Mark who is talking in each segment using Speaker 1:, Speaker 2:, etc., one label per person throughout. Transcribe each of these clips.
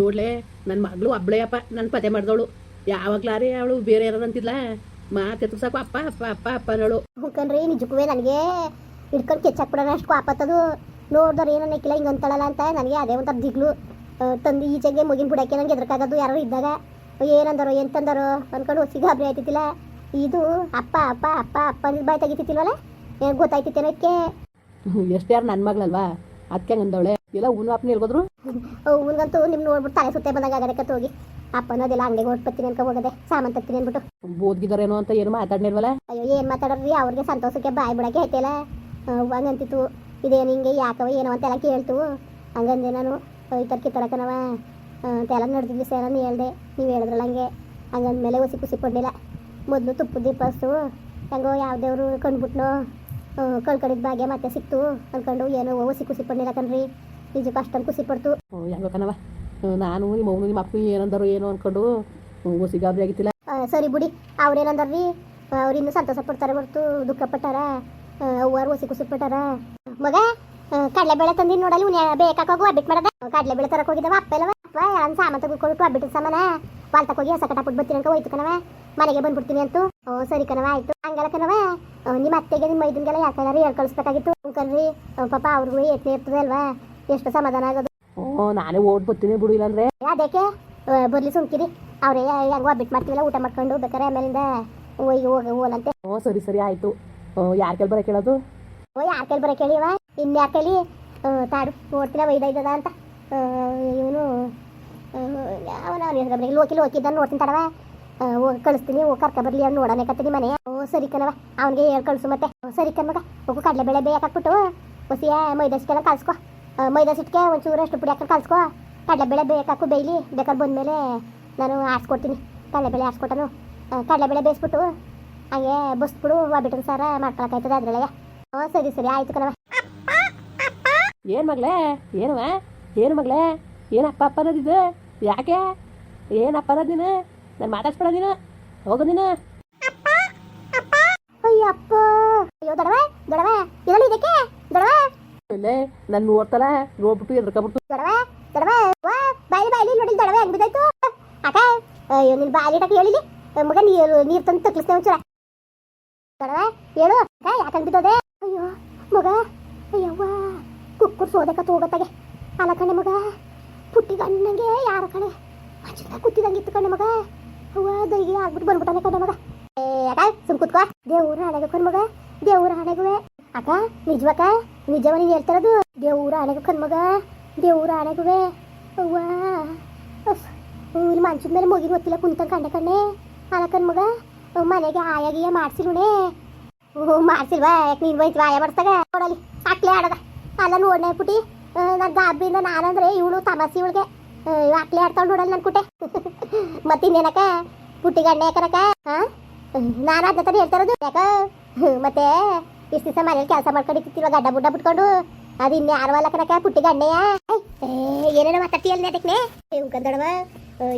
Speaker 1: ನೋಡ್ಲೆ ನನ್ನ ಮಗಳು ಅಪ್ಪ ನನ್ನ ಪತೆ ಮಾಡ್ದವಳು. ಯಾವಾಗ್ಲಾರಿ ಅವಳು ಬೇರೆ ಯಾರ ಅಂತಿದ್ಲ? ಮಾತೆತ್ತು ಸಾಕು ಅಪ್ಪ ಅಪ್ಪ ಅಪ್ಪ ಅಪ್ಪ ಅನ್ನೋಳು.
Speaker 2: ಹುಕನ್ರಿ ನಿಜಕ್ಕೂ ನನಗೆ ಹಿಡ್ಕೊಂಡು ಕೆಚ್ಚಾಕ್ಬಿಡೋಣ ಅಷ್ಟು ಆಪತ್ತದು ನೋಡ್ದವ್ರು ಏನೋ ನೆಕ್ಕಿಲ್ಲ ಹಿಂಗೆ ಅಂತಳಲ್ಲ ಅಂತ ನನಗೆ ಅದೇ ಒಂಥರ ದಿಗ್ಲು. ತಂದು ಈಚೆಗೆ ಮುಗಿನ ಬಿಡಕ್ಕೆ ನಂಗೆ ಎದ್ರಕ್ಕಾಗೋದು ಯಾರು ಇದ್ದಾಗ. ಏನಂದರೋ ಏನು ತಂದರೋ? ಅನ್ಕೊಂಡು ಹೊಸಿ ಗಾಬರಿ ಆಯ್ತಿತ್ತಿಲ್ಲ. ಇದು ಅಪ್ಪ ಅಪ್ಪ ಅಪ್ಪ ಅಪ್ಪ ಅಂದಿದ್ದು ಬಾಯ್ ತೆಗಿತಿತ್ತಿಲ್ವಲ್ಲ? ಏನು ಗೊತ್ತಾಯ್ತಿತ್ತೇನೋ ಇದಕ್ಕೆ
Speaker 1: ಎಷ್ಟು ಯಾರು ನನ್ನ ಮಗಳಲ್ವಾ? ಅದಕ್ಕೆ ಅಂದವಳೆ ಎಲ್ಲ ಅಪ್ಪನ ಹೇಳ್ಬೋದ್ರು
Speaker 2: ಅವನಿಗಂತೂ ನಿಮ್ಮ ನೋಡ್ಬಿಟ್ಟು ತಲೆ ಸುತ್ತೆ ಬಂದಾಗ ಆಗದಕ್ಕೆ ಹೋಗಿ. ಅಪ್ಪನೋದೆಲ್ಲ ಅಂಗಡಿಗೆ ಹೊಟ್ಪತ್ತೀನಿ ಅನ್ಕೊ ಹೋಗದೆ. ಸಾಮಾನು ತರ್ತೀನಿ ಅನ್ಬಿಟ್ಟು.
Speaker 1: ಬೋದ್ಗಿದಾರೇನೋ ಅಂತ ಏನು ಮಾತಾಡಿರ್ವಲ್ಲ
Speaker 2: ಅಯ್ಯೋ ಏನು ಮಾತಾಡೋದ್ರಿ? ಅವ್ರಿಗೆ ಸಂತೋಷಕ್ಕೆ ಬಾಯಿ ಬಿಡಕ್ಕೆ ಐತಿಲ್ಲ ಹಂಗಂತಿತ್ತು. ಇದೇನು ಹಿಂಗೆ ಯಾಕವ ಏನೋ ಅಂತೆಲ್ಲ ಕೇಳ್ತು. ಹಂಗಂದೆ ನಾನು ಈ ಥರ ಕಿತ್ತಳಕನವ ಅಂತೆಲ್ಲ ನಡೆದಿದ್ವಿ ಸರ್ ನಾನು ಹೇಳ್ದೆ. ನೀವು ಹೇಳಿದ್ರಲ್ಲ ಹಂಗೆ. ಹಂಗಂದ್ಮೇಲೆ ಹುಸಿ ಖುಷಿ ಪಡಲಿಲ್ಲ. ಮೊದಲು ತುಪ್ಪದ ದೀಪಸ್ತು ಹೆಂಗೋ ಯಾವುದೇವ್ರು ಕಂಡ್ಬಿಟ್ನೋ. ಕಳ್ಕೊಂಡಿದ್ದ ಭಾಗ್ಯ ಮತ್ತೆ ಸಿಕ್ತು. ಅಂದ್ಕೊಂಡು ಏನೋ ಹುಸಿ ಖುಷಿ ಪಡಲಿಲ್ಲ ಕಣ್ರಿ. ನಿಜಕ್ಕೂ ಅಷ್ಟೊಂದು ಖುಷಿ ಪಡ್ತು.
Speaker 1: ಹೆಂಗೋ ಕಣವ ನಾನು ನಿಮ್ಮ ಅವನು ನಿಮ್ಮ ಅಪ್ಪನು ಏನಂದರು ಏನೋ ಅನ್ಕೊಂಡು ಗಾಬರಿ ಆಗಿತ್ತಿಲ್ಲ.
Speaker 2: ಸರಿ ಬಿಡಿ. ಅವ್ರೇನಂದಾರ್ರಿ ಅವ್ರು ಇನ್ನೂ ಸಂತೋಷ ಪಡ್ತಾರೆ ಹೊರತು ದುಃಖ ಪಟ್ಟಾರ? ಅವ್ವಾರು ಹೊಸಿ ಖುಷಿ ಪಟ್ಟಾರ? ಮಗ ಕಡಲೆಬೇಳೆ ತಂದಿನ ನೋಡಲಿ ಉನ್ಯ ಬೇಕಾಕೋಗು ಅಬ್ಬಿಟ್ ಮಾಡದ. ಕಡಲೆಬೇಳೆ ತರಕ್ಕೆ ಹೋಗಿದ್ದವ ಅಪ್ಪ ಇಲ್ಲವ ಅಪ್ಪ ಯಾರನ್ನ ಸಾಮಾನು ತಗೊಂಡು ಅಬ್ಬಿಟ್ಟು ಸಾಮಾನ. ವಾಲ್ತಕ್ಕೆ ಹೋಗಿ ಹೊಸ ಕಟಾಪುಟ್ ಬರ್ತೀನಿ ಅಂತ ಹೋಯ್ತು ಕಣವ. ಮನೆಗೆ ಬಂದ್ಬಿಡ್ತೀನಿ ಅಂತೂ. ಸರಿ ಕಣವ ಆಯ್ತು. ಹಂಗಲ್ಲ ಕಣವ. ನಿಮ್ಮ ಅತ್ತೆಗೆ ನಿಮ್ಮ ಮೈದನ್ಗೆಲ್ಲ ಯಾಕಂದ್ರೆ ಹೇಳ್ ಕಳಿಸ್ಬೇಕಾಗಿತ್ತು ಪಾಪ ಅವ್ರಿಗೂ ಯತ್ನೆ ಇರ್ತದೆ ಅಲ್ವಾ? ಎಷ್ಟು ಸಮಾಧಾನ ಆಗೋದು?
Speaker 1: ಓ ನಾನೇ ಓಟ್ ಬರ್ತೀನಿ ಬಿಡು ಇಲ್ಲಾಂದ್ರೆ.
Speaker 2: ಅದಕ್ಕೆ ಬರ್ಲಿ ಸುಮ್ಕಿರಿ. ಅವ್ರೇ ಹೆಂಗೋ ಬಿಟ್ಟು ಮಾಡ್ತೀವಲ್ಲ ಊಟ ಮಾಡ್ಕೊಂಡು ಬೇಕಾರೆ ಆಮೇಲಿಂದ ಹೋಗಿ ಹೋಗಿ ಹೋಲಂತೆ.
Speaker 1: ಓ ಸರಿ ಸರಿ ಆಯ್ತು. ಯಾರ ಕೆಲ್ ಬರ ಕೇಳೋದು
Speaker 2: ಓ ಯಾರ ಕೈಲಿ ಬರೋ ಕೇಳಿವ ಇನ್ನು ಯಾರ ಕೈಲಿ ತಾಡು ನೋಡ್ತಿಲ್ಲ ಒಯ್ದೈದದ ಅಂತ? ಇವನು ಅವನ ಅವನ ಲೋಕಿ ಲೋಕಿ ಇದ್ದಾನೆ ನೋಡ್ತೀನಿ ತಡವ. ಹೋಗಿ ಕಳಿಸ್ತೀನಿ ಹೋಗಿ ಕರ್ಕ ಬರ್ಲಿ ಅವ್ನು ನೋಡೋಣ ಕತ್ತೀನಿ ಮನೆ. ಓ ಸರಿ ಕಣವ ಅವನಿಗೆ ಹೇಳಿ ಕಳಿಸು ಮತ್ತೆ. ಸರಿ ಕಣ್ಮಗ ಹೋಗು ಕಡಲೆಬೇಳೆ ಬೇಯಕ್ಕೆ ಹಾಕ್ಬಿಟ್ಟು ಹೊಸಿಯ ಮೈದಾ ಕಳ್ಸ್ಕೊ ಮೈದಾ ಸಿಟ್ಟಿಗೆ ಒಂಚೂರು ಅಷ್ಟು ಪುಡಿ ಹಾಕೊಂಡು ಕಲ್ಸ್ಕೊ. ಕಡಲೆಬೇಳೆ ಬೇಕಾಕು ಬೇಯ್ಲಿ ಬೇಕಾದ್ರೆ ಬಂದಮೇಲೆ ನಾನು ಆಡ್ಸ್ಕೊಡ್ತೀನಿ ಕಡಲೆಬೇಳೆ ಆಡ್ಸ್ಕೊಟ್ಟನು ಕಡಲೆಬೇಳೆ ಬೇಯಿಸ್ಬಿಟ್ಟು ಹಾಗೆ ಬಸ್ಬಿಡು ಒಬ್ಬಿಟ್ಟಿನ ಸಾರ ಮಾಡ್ಕೊಳಕ್ಕಾಯ್ತದೆ ಅದ್ರೊಳಗೆ. ಹ್ಞೂ ಸರಿ ಸರಿ ಆಯ್ತು ಕಣವ
Speaker 1: ಏನು ಮಗಳೇ? ಏನವ ಏನು ಮಗಳೇ? ಏನಪ್ಪ ಅಪ್ಪ ಅಪ್ಪ ಅನ್ನೋದಿದ್ದು ಯಾಕೆ? ಏನಪ್ಪ ಅಪ್ಪ ಅನ್ನೋದು ನೀನು ನಾನು ಮಾತಾಡ್ಸ್ಬೇಡ ನೀನು. ಹೋಗು ನೀನು.
Speaker 2: ಅಯ್ಯಪ್ಪ! ಅಯ್ಯೋ ದೊಡವ ದೊಡವ ಇದರಲ್ಲಿ ಇದಕ್ಕೆ? ದೊಡವ
Speaker 1: ಇಲ್ಲೇ ನಾನು ನೋಡ್ತಲ್ಲ ನೋಡ್ಬಿಟ್ಟು ಎದ್ರಕೊಬಿಟ್ಟು
Speaker 2: ದೊಡವ ಬಾಯಿ ಬಾಯಿ ನೋಡಿ ದೊಡವ ಹೆಂಗ್ ಅಯ್ಯೋ ನಿನ್ ಬಾಯಿ ಹೇಳಿಲಿ ಮಗ ನೀರು ನೀರ್ ತಂದು ತಕ್ಲಿಸ್ತೇವೆ ಹೇಳು ಅಕ್ಕ ಅಯ್ಯೋ ಮಗ ಅಯ್ಯವ್ವ ಕುಕ್ಕುರ್ ಸೋದಕ ತೋಗತ್ತಾಗೆ ಅಲ್ಲ ಕಣೆ ಮಗ ಪುಟ್ಟಿ ಗಣ್ಣಂಗೆ ಯಾರ ಕಣೆ ಅಜ್ಜಿಂದ ಕೂತಿದಂಗಿತ್ತು ಕಣೆ ಮಗ ಅವ್ವ ದೈಗೆ ಆಗ್ಬಿಟ್ಟು ಬಂದ್ಬಿಟ್ಟಾನೆ ಕಣೆ ಮಗ ಏ ಅಕ್ಕ ಸುಮ್ ಕುತ್ಕೋ ದೇವ್ರ ಹಣೆಗೆ ಮಗ ದೇವ್ರ ಹಣೆಗುವೆ ಅಕ್ಕ ನಿಜವಕ್ಕ ನಿಜವನಿ ಹೇಳ್ತಾರದು? ಹೇಳ್ತಿರೋದು ದೇವ್ರ ಹಣೆಗೆ ಕಣ್ ಮಗ, ದೇವ್ರ ಹಣೆಗುವೆ ಅವ್ವ. ಇಲ್ಲಿ ಮಂಚದ ಮೇಲೆ ಮುಗಿ ಗೊತ್ತಿಲ್ಲ ಕುಂತ ಕಂಡೆ ಕಣ್ಣೆ. ಅಲ್ಲ ಕಣ್ ಮಗ, ಅವ್ ಮನೆಗೆ ಆಯಾಗಿಯ ಓ ಮಾಡ್ಸಿಲ್ವಾ? ಯಾಕೆ ನೀನು ಬೈತಿ ಆಯ ಮಾಡ್ತಾಗ ನೋಡಲಿ ಅಕ್ಲೆ ಆಡದ. ಅಲ್ಲ ನೋಡ್ನೆ ಪುಟಿ ನನ್ನ ಗಾಬ್ರಿಯಿಂದ ನಾನಂದ್ರೆ ಇವಳು ತಮಾಸಿ ಇವಳಿಗೆ. ಅಕ್ಲೆ ಆಡ್ತಾಳು ನೋಡಲ್ಲ ನನ್ನ ಕುಟೆ. ಮತ್ತಿನ್ನೇನಕ್ಕ? ಪುಟ್ಟಿ ಗಣ್ಣೆ ಯಾಕನಕ ಹಾ ನಾನು ಅದನ್ನ ತಾನೇ ಹೇಳ್ತಾ ಇರೋದು ಯಾಕ? ಮತ್ತೆ ಇಷ್ಟು ದಿವಸ ಮನೇಲಿ ಕೆಲಸ ಮಾಡ್ಕೊಂಡಿರ್ತಿಲ್ವ ಗಡ್ಡ ಬುಡ್ಡ ಬಿಟ್ಕೊಂಡು ಅದು ಇನ್ನು ಯಾರವಲ್ಲ ಕನಕ ಪುಟ್ಟಿ ಗಂಡೆಯ ಏ, ಏನೇನೋ ಅಲ್ಲಿ ಅದಕ್ಕೆ? ಕಂದಡವ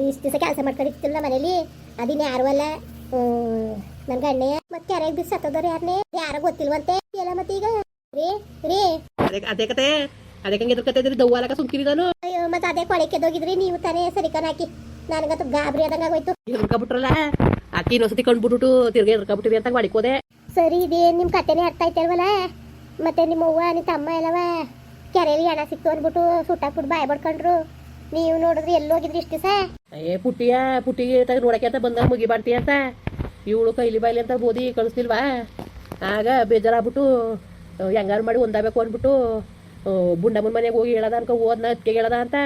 Speaker 2: ಇಷ್ಟು ದಿವಸ ಕೆಲಸ ಮಾಡ್ಕೊಂಡಿರ್ತಿಲ್ಲ ಮನೇಲಿ. ಅದಿನ್ನು ಯಾರವಲ್ಲ ನನ್ ಗಂಡೆಯ ಮತ್ತೆ ಯಾರ ಬಿಸಿ ಸತ್ತದವ್ರು ಯಾರನ್ನೇ ಯಾರ ಗೊತ್ತಿಲ್ವಂತೆ? ಎಲ್ಲ ಮತ್ತೆ ಈಗ? ರೀ ರೀ.
Speaker 1: ಅದೇ ಕತೆ. ಅದಕ್ಕೆ ಹಂಗೆ ಎದ್ರಕತೆ ಇದ್ರಿ ದವ್ವಾಲಕ ಸುಮ್ಕಿರಿ ನಾನು.
Speaker 2: ಅಯ್ಯೋ ಮತ್ತೆ ಅದೇ ಕೊಳೆ ಕೆದೋಗಿದ್ರಿ ನೀವು ತಾನೇ ಸರಿ ಕಣ್ ಹಾಕಿ. ನನಗಂತೂ ಗಾಬರಿ ಆದಂಗೆ ಆಗೋಯ್ತು.
Speaker 1: ಎದ್ರಕೊಬಿಟ್ರಲ್ಲ ಅಕ್ಕಿ ಇನ್ನೊಂದ್ಸತಿ ಕಂಡ್ಬಿಟ್ಟು ತಿರ್ಗಿ ಹಿಡ್ಕೊಬಿಟ್ಟಿವಿ ಅಂತ ಮಾಡಿಕೋದೆ.
Speaker 2: ಸರಿ ಇದೇನು ನಿಮ್ಮ ಕತೆನೇ ಅರ್ಥ ಆಯ್ತಲ್ವಲ್ಲ ಮತ್ತೆ ನಿಮ್ಮ ಅವ್ವ ನಿಮ್ಮ ತಮ್ಮ ಎಲ್ಲವ ಕೆರೆಯಲ್ಲಿ ಹಣ ಸಿಕ್ತು ಅಂದ್ಬಿಟ್ಟು ಸುಟ್ಟಾಕ್ಬಿಟ್ಟು ಬಾಯ್ ಬಡ್ಕೊಂಡ್ರು. ನೀವು ನೋಡಿದ್ರಿ ಎಲ್ಲಿ ಹೋಗಿದ್ರಿ ಇಷ್ಟು ದಿವಸ?
Speaker 1: ಏ, ಪುಟ್ಟಿಯ, ಪುಟ್ಟಿಗೆ ನೋಡಕ್ಕೆ ಅಂತ ಬಂದಾಗ ಮುಗಿ ಬಾಡ್ತಿ ಅಂತ. ಇವಳು ಕೈಲಿ ಬಾಯ್ಲಿ ಅಂತ ಬೋದಿ ಕಳಿಸ್ಲಿಲ್ವಾ? ಆಗ ಬೇಜಾರಾಗ್ಬಿಟ್ಟು ಹೆಂಗಾರು ಮಾಡಿ ಒಂದಾಗಬೇಕು ಅಂದ್ಬಿಟ್ಟು ಬುಂಡಮ್ಮನ ಮನೆಗೆ ಹೋಗಿ ಹೇಳದ ಅನ್ಕೊ, ಹೋದ್ನ ಅದಕ್ಕೆ ಹೇಳದ ಅಂತ.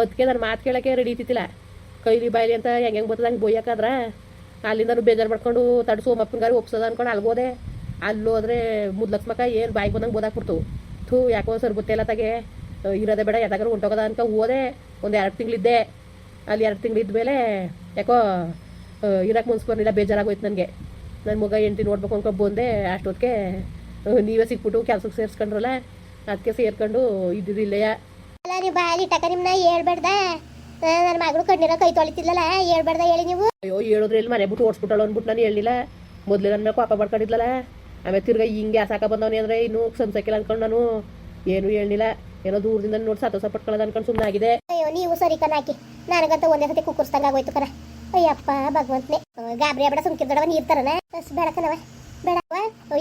Speaker 1: ಅದಕ್ಕೆ ನನ್ನ ಮಾತು ಕೇಳಕ್ಕೆ ರೆಡಿ ಇತ್ತಿಲ್ಲ ಕೈಲಿ ಬಾಯ್ಲಿ ಅಂತ ಹೆಂಗೆ ಹೆಂಗೆ ಬರ್ತದ ಹಂಗೆ ಅಲ್ಲಿಂದ ಬೇಜಾರು ಮಾಡ್ಕೊಂಡು ತಡ್ ಸೋಮಪ್ಪನಗಾರಿ ಒಪ್ಸೋದ ಅನ್ಕೊಂಡು ಅಲ್ಲಿ ಹೋದೆ ಅಲ್ಲಿ ಹೋದ್ರೆ ಮುದ್ಲಕ್ಷ್ಮಕ ಏನು ಬಾಯಿಗೆ ಬಂದಂಗೆ ಬೋದಾಕ್ಬಿಡ್ತು ಥೂ, ಯಾಕೋ ಸರ್ ಗೊತ್ತಿಲ್ಲ ತಗೆ. ಇರೋದೇ ಬೇಡ ಯಾತಾಗಾರು ಹೊಂಟೋಗದ ಅನ್ಕೊ ಹೋದೆ. ಒಂದು ಎರಡು ತಿಂಗಳಿದ್ದೆ. ಅಲ್ಲಿ ಎರಡು ತಿಂಗಳು ಇದ್ಮೇಲೆ ಯಾಕೋ ಇರಕ್ಕೆ ಮುನ್ಸ್ಕೊಂಡಿಲ್ಲ ಬೇಜಾರಾಗೋಯ್ತು ನನಗೆ. ನನ್ನ ಮಗ ಹೆಂಡ್ತಿ ನೋಡ್ಬೇಕು ಅನ್ಕೊಂಡು ಬಂದೆ. ಅಷ್ಟೊತ್ತಿಗೆ ನೀವೇ ಸಿಕ್ಬಿಟ್ಟು ಕೆಲ್ಸಕ್ಕೆ ಸೇರಿಸ್ಕೊಂಡ್ರಲ್ಲ. ಅದಕ್ಕೆ ಸೇರ್ಕೊಂಡು ಇದ್ದಿದ್ದಿಲ್ಲಯ್ಯ
Speaker 2: ನೀವು ಬಾಯಲ್ಲಿ ಟಕ ನಿಮ್ಮನ್ನ ನನ್ನ ಮಗಳು ಕಣ್ಣಿನ ಕೈ ತೊಳಿತಿದ್ಲಲ್ಲ ಹೇಳ್ಬಾರ್ದ ಹೇಳಿ ನೀವು.
Speaker 1: ಅಯ್ಯೋ ಹೇಳಿದ್ರೆ ಇಲ್ಲಿ ಮನೆ ಬಿಟ್ಟು ಓಡಿಸ್ಬಿಟ್ಟಳು ಅಂದ್ಬಿಟ್ಟು ನಾನು ಹೇಳಿಲ್ಲ. ಮೊದಲೇ ನನ್ನ ಪಾಪ ಮಾಡ್ಕೊಂಡಿದ್ಲಲ್ಲ. ಆಮೇಲೆ ತಿರ್ಗಾ ಹಿಂಗೆ ಸಾಕ ಬಂದವನಿ ಅಂದ್ರೆ ಇನ್ನೂ ಸಂಸಕ್ಕಿಲ್ಲ ಅಂದ್ಕೊಂಡು ನಾನು. ಏನು ಹೇಳಿಲ್ಲ ಏನೋ ದೂರದಿಂದ ನೋಡಿ ಸತೋಸ ಪಟ್ಕೊಳ್ಳೋದು ಅನ್ಕೊಂಡು ಸುಮ್ಮನೆ ಆಗಿದೆ.
Speaker 2: ಅಯ್ಯೋ ನೀವು ಸರಿ ಕಣ ಹಾಕಿ. ನನಗಂತ ಒಂದೇ ಸತಿ ಕುಕ್ಕರ್ಸ್ದಂಗ ಆಗೋಯ್ತು ಕಣ. ಅಯ್ಯಪ್ಪ ಭಗವಂತನೇ. ಗಾಬರಿ ಬೇಡ ಸುಮ್ಕಿರ್ದಡವ ನೀರ್ ತರನ ಬೇಡ ಕಣವ ಬೇಡವ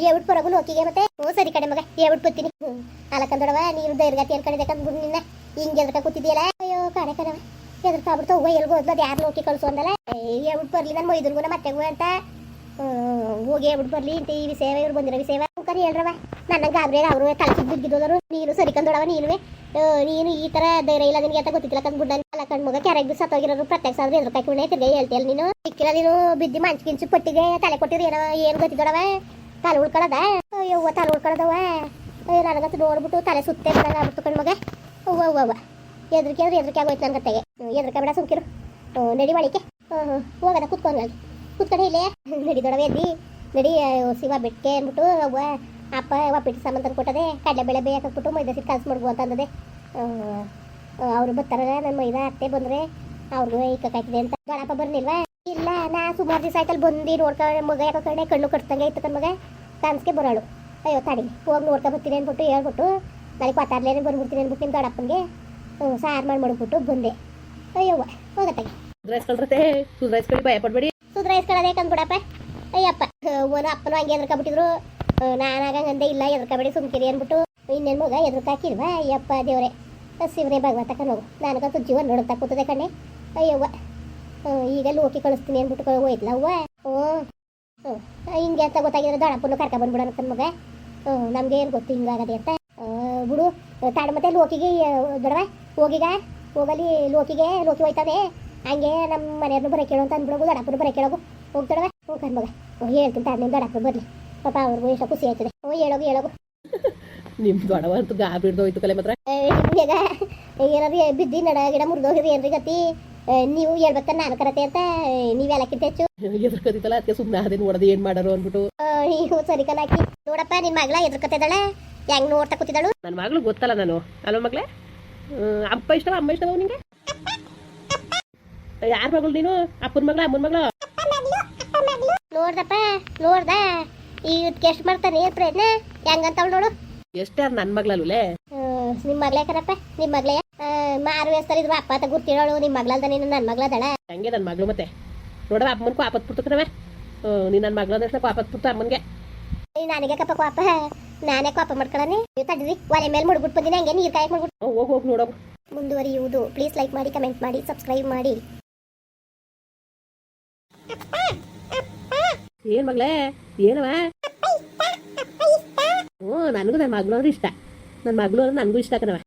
Speaker 2: ಹೇಳ್ಬಿಟ್ಟು ಬರೋಗು ನೋಕಿಗೆ ಮತ್ತೆ. ಹ್ಞೂ ಸರಿ ಕಡೆ ಮಗ ಎವಿಟ್ ಬರ್ತೀನಿ ಹ್ಞೂ ಅಲಕ್ಕಂದೊಡವ ನೀರು ಧೈರ್ಯಗತಿ ಅನ್ಕೊಂಡಿದೆ ಕಂದ್ಬಿಡು ನಿನ್ನ. ಹಿಂಗೆ ಎದ್ರಕ ಕೂತಿದ್ಯಲ್ಲ. ಅಯ್ಯೋ ಕಡೆ ಕಣವ ಎದ್ರಕಾಗ್ಬಿಡ್ತು ಅವ್ವ ಎಲ್ಗೋ ಹೋದ್ಲು ಅದು ಯಾರು ಲೋಕಿ ಕಳಿಸು ಅಂದಲ್ಲ ಹೇಳ್ಬಿಟ್ಟು ಬರ್ಲಿ ನನ್ನ ಮೈದನ್ಗು ಮತ್ತೆ ಹೋಗಿ ಅಂತ. ಹೋಗಿ ಬರ್ಲಿ ಅಂತ ಈ ವಿಷಯ, ಇವ್ರು ಬಂದಿರೋ ವಿಷಯ. ಕರಿ ಹೇಳ್ರವ ನನ್ನ ಗಾಬ್ರಿ ಅವರು ತಲೆ ಬಿದ್ದಿದ್ದೋದರು ನೀನು ಸರಿ ಕಂದೊಡವ ನೀನುವೆ. ನೀನು ಈ ತರ ಧೈರ್ಯ ಇಲ್ಲ ನಿನಗೆ ಅಂತ ಗೊತ್ತಿಲ್ಲ ಕಂದ್ ಗುಡ್ಡ ಅಲ್ಲ. ಕಣ್ ಮಗ ಕೆರೆಗೆ ಬಿದ್ದು ಸತ್ತೋಗಿರೋರು ಪ್ರತ್ಯಕ್ಷ ಆದ್ರೆ ಎದುರು ಕಾಯ್ಕೊಂಡೆ ತಿರ್ಗಿ ಹೇಳ್ತೀಯಲ್ಲ ನೀನು. ಸಿಕ್ಕಿಲ್ಲ ನೀನು, ಬಿದ್ದಿ ಮಂಚ್ ಗಿಂಚು ಪಟ್ಟಿಗೆ, ತಲೆ ಕೊಟ್ಟಿರಿ ಏನೋ ಏನು ಗೊತ್ತಿದ್ದೋಡವ ತಲೆ ಉಳ್ಕೊಳ್ಳೋದ ಅಯ್ಯೋ ತಲೆ ಉಳ್ಕೊಳ್ಳೋದವ ನನಗಂತೂ ನೋಡ್ಬಿಟ್ಟು ತಲೆ ಸುತ್ತೆ ಬಿಡಂಗ ಆಗ್ಬಿಟ್ಟು ಅವ್ವ ಅವ್ವ ಎದ್ರಿಕೆ ಅಂದ್ರೆ ಎದ್ರಿಕೆ ಆಗೋಯ್ತು ನನ್ನ ಕತೆಗೆ ಎದ್ರಿಕೆ ಬೇಡ, ಸುಮ್ಕಿರು. ನಡಿ ಮಾಡಿಕೆ ಹೋಗದ ಕುತ್ಕೊಂಡು ಕುತ್ಕೊಂಡು ಇಲ್ಲೇ. ನಡಿ ದೊಡವೆ ಎದ್ದಿ. ನಡಿ ಶಿವ ಬಿಟ್ಕೆ ಅಂದ್ಬಿಟ್ಟು, ಅವ್ವ, ಅಪ್ಪ ಒಪ್ಪಿಟ್ಟು ಸಾಮಾನು ತಂದು ಕೊಟ್ಟದೆ. ಕಡಲೆಬೇಳೆ ಬೇಯಾಕಿಬಿಟ್ಟು ಮೈದಾ ಸಿಟ್ಟು ಕಲ್ಸಿ ಮಡ್ಗು ಅಂತಂದದೆ ಅವರು ಬರ್ತಾರ ನನ್ನ ಮೈದಾ ಅತ್ತೆ ಬಂದ್ರೆ. ಅವ್ರಿಗೂ ಇಕ್ಕಾಯ್ತಿದೆ ಅಂತ. ಗಣಪ ಬರ್ಲಿಲ್ವಾ? ಇಲ್ಲ, ನಾ ಸುಮಾರು ದಿವಸ ಆಯ್ತಲ್ಲಿ ಬಂದು ನೋಡ್ಕೊಂಡು ಮಗ ಯಾಕೋ ಕಡೆ ಕಣ್ಣು ಕಟ್ತಂಗೆ ಇತ್ತು ಕಣ್ ಮಗ. ಕಾಣಿಸ್ಕೆ ಬರೋಳು. ಅಯ್ಯೋ, ತಾಡಿ, ಹೋಗಿ ನೋಡ್ಕೊ ಬರ್ತೀನಿ ಅಂದ್ಬಿಟ್ಟು ಹೇಳ್ಬಿಟ್ಟು ನನಗೆ ಮಾತಾಡ್ಲೇನೆ ಬಂದ್ಬಿಡ್ತೀನಿ ಅಂದ್ಬಿಟ್ಟು ನಿಮ್ಮ ದೊಡ್ಡಪ್ಪನಿಗೆ. ಸಾರು ಮಾಡಿ ಮಾಡ್ಬಿಟ್ಟು ಬಂದೆ. ಅಯ್ಯವ್ವ ಹೋಗತ್ತಾಗೆ
Speaker 1: ಸುಧಾರಿಸ್ಕೊಳ್ರತೆ ಸುಧಾರಿಸ್ಕೊಳ್ಳಿ ಭಯ ಪಡ್ಬೇಡಿ.
Speaker 2: ಸುಧಾರಿಸ್ಕೊಳ್ಳೋದೇ ಕಂದ್ಬಿಡಪ್ಪ ಅಯ್ಯಪ್ಪ ಒಂದು ಅಪ್ಪನ ಹಂಗೆ ಎದ್ರಕಬಿಟ್ಟಿದ್ರು ನಾನಾಗ ಹಂಗಂದೆ ಇಲ್ಲ ಎದ್ರಕಬೇಡಿ ಸುಮ್ಕಿರಿ ಅಂದ್ಬಿಟ್ಟು ಇನ್ನೇನು ಮಗ ಎದ್ರಕಾಕಿಲ್ವಾ ಅಯ್ಯಪ್ಪ ದೇವ್ರೆ ಶಿವನೇ ಭಗವಂತ ಕಣ್ಣೋಗು ನನಗಂತೂ ಜೀವನ ನೋಡುತ್ತಾ ಕೂತದೆ ಕಣ್ಣೆ. ಅಯ್ಯವ್ವ ಈಗ ಲೋಕಿ ಕಳಿಸ್ತೀನಿ ಅಂದ್ಬಿಟ್ಟು ಹೋಯ್ತಲ್ಲ ಅವ್ವ ಹ್ಞೂ ಹಿಂಗೆ ಅಂತ ಗೊತ್ತಾಗಿದ್ರೆ ದೊಡ್ಡಪ್ಪನ ಕರ್ಕ ಬಂದ್ಬಿಡೋಣ ಅಂತ ಮಗ. ಹ್ಞೂ ನಮ್ಗೆ ಏನು ಗೊತ್ತು ಹಿಂಗಾಗದೆ ಅಂತ. ಬಿಡು ತಾಡ ಮತ್ತೆ ಲೋಕಿಗೆ ದೊಡವ ಹೋಗಿಗ ಹೋಗಲಿ ಲೋಕಿಗೆ ಲೋಕಿ ಹೋಯ್ತವೆ ಹಂಗೆ ನಮ್ಮ ಮನೆಯವ್ರನ್ನ ಬರೋ ಕೇಳು ಅಂತ ಅಂದ್ಬಿಡೋಗು ದೊಡ್ಡಪ್ಪನ ಬರೋ ಕೇಳೋಗು. ಹೋಗ್ತಾಡವ ಕಣ್ ಮಗ. ಓ ಹೇಳ್ತೀನಿ ತಾಡ ಡಾಕ್ಟರ್ ಬರಲಿ. ಪಾಪ ಅವ್ರಿಗೂ ಎಷ್ಟು ಖುಷಿ ಆಯ್ತದೆ. ಹೋಗಿ ಹೇಳೋಗು ಹೇಳೋಗು.
Speaker 1: ನಿಮ್ಮ ದೊಡವ ಅಂತೂ ಹಿಡ್ದೋಯ್ತು ಕಲೆ ಮಾತ್ರ.
Speaker 2: ಏನಾದ್ರು ಬಿದ್ದಿ ನಡ ಗಿಡ ಮುರಿದೋಗಿರಿ ಏನ್ರಿ ಗತಿ? ನೀವು ಹೇಳ್ಬೇಕ ನಾನು ಕರತೆ ಅಂತ. ನೀವೆಲ್ಲ ಹೆಚ್ಚು?
Speaker 1: ಎದ್ರ ಕದಿತಲ್ಲ ಅದಕ್ಕೆ ಸುಮ್ಮನೆ ಅದೇ ನೋಡದೆ ಏನ್ ಮಾಡಾರು ಅಂದ್ಬಿಟ್ಟು.
Speaker 2: ನೀವು ಸರಿ ಕಲಾಕಿ ನೋಡಪ್ಪ ನಿನ್ ಮಗಳ ಎದ್ರಕತ್ತಿದ್ದಾಳೆ ಹೆಂಗ್ ನೋಡ್ತಾ ಕೂತಿದ್ದಾಳು?
Speaker 1: ನನ್ನ ಮಗಳು ಗೊತ್ತಲ್ಲ ನಾನು. ಅಲ್ವ ಮಗಳೇ? ಅಪ್ಪ ಇಷ್ಟವ ಅಮ್ಮ ಇಷ್ಟವ ನಿಂಗೆ? ಯಾರ ಮಗಳು ನೀನು? ಅಪ್ಪನ ಮಗಳ ಅಮ್ಮನ ಮಗಳ?
Speaker 2: ನೋಡ್ದಪ್ಪ ನೋಡ್ದ. ಈ ಎಷ್ಟು ಮಾಡ್ತಾನೆ ಏನ್ ಪ್ರಯತ್ನ? ಹೆಂಗಂತವಳು ನೋಡು.
Speaker 1: ಎಷ್ಟೇ ನನ್ನ ಮಗಳಲ್ವಲೇ
Speaker 2: ಆ, ನಿಮ್ ಮಗಳೇ ಕರಪ್ಪ ನಿಮ್ ಮಗಳೇ. ಮಾರು ಹೆಸರು ಇದ್ರು ಅಪ್ಪ ಅಂತ ಗುರ್ತಿರೋಳು ನಿಮ್ ಮಗಳದ ನೀನು ನನ್ನ ಮಗಳದಳ.
Speaker 1: ಹಂಗೆ ನನ್ನ ಮಗಳು ಮತ್ತೆ? ನೋಡವ ಅಮ್ಮನ ಕಾಪತ್ ಪುಡ್ತಕ್ಕ ನೀನು ನನ್ನ ಮಗಳ ಕೋಪತ್ ಕಾಪತ್ ಬಿಡ್ತು ಅಮ್ಮನಿಗೆ.
Speaker 2: ನನಗೆ ಕಪ್ಪ ಕೋಪ? ನಾನೇ ಕೋಪ ಮಾಡ್ಕೊಳ್ಳನೆ ತಡ್ರಿ ಒಲೆ ಮೇಲೆ ಮುಡ್ಬಿಟ್ಟು ಬಂದಿನಿ ಹಂಗೆ ನೀರು ಕಾಯಕ್ ಮಾಡ್ಬಿಟ್ಟು
Speaker 1: ಹೋಗಿ ಹೋಗಿ ನೋಡೋಗು.
Speaker 2: ಮುಂದುವರಿಯುವುದು. ಪ್ಲೀಸ್ ಲೈಕ್ ಮಾಡಿ ಕಮೆಂಟ್ ಮಾಡಿ ಸಬ್ಸ್ಕ್ರೈಬ್ ಮಾಡಿ.
Speaker 1: ಏನ್ ಮಗಳೇ? ಏನವ? ಹ್ಞೂ ನನಗೂ ನನ್ನ ಮಗಳು ಅಂದ್ರೆ ಇಷ್ಟ. ನನ್ನ ಮಗಳು ಅಂದ್ರೆ ನನಗೂ ಇಷ್ಟ ಕಣವ